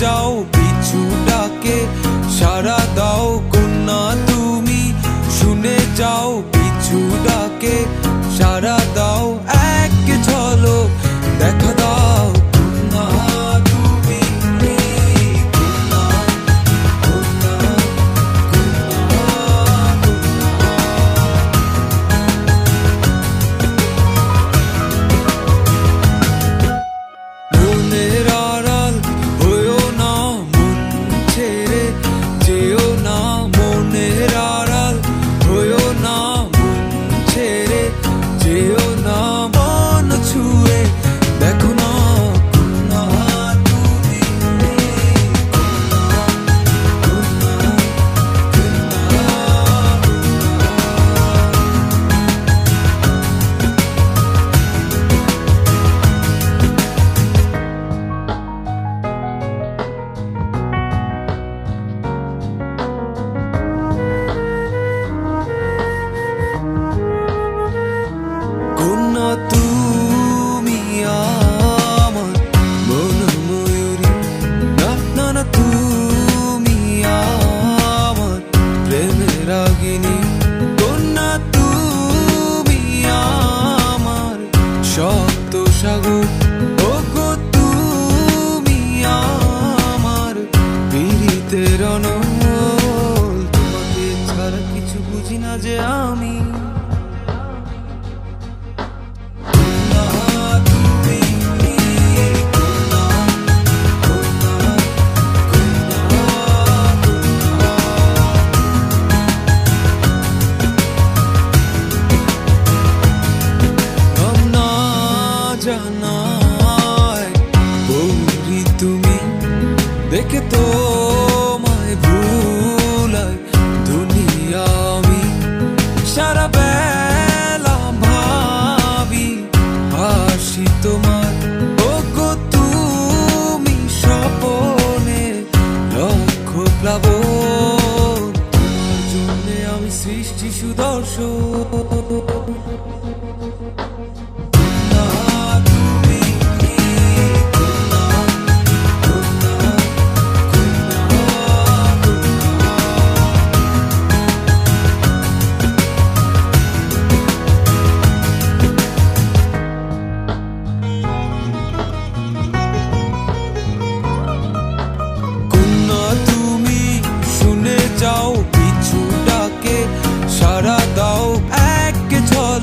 যাও পিছু ডাকে সারা দাও। রক্ত সাগর ওগো তুমি আমার পীড়িতের অনল তোমাকে ছাড়া কিছু বুঝি না যে আমি থেকে তোমায় ভুলাই দুনিয়া আমি। সারা বেলা ভাবি হাসি তোমার। তুমি স্বপনে লক্ষ প্লাবন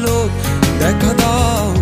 আলো দেখা দাও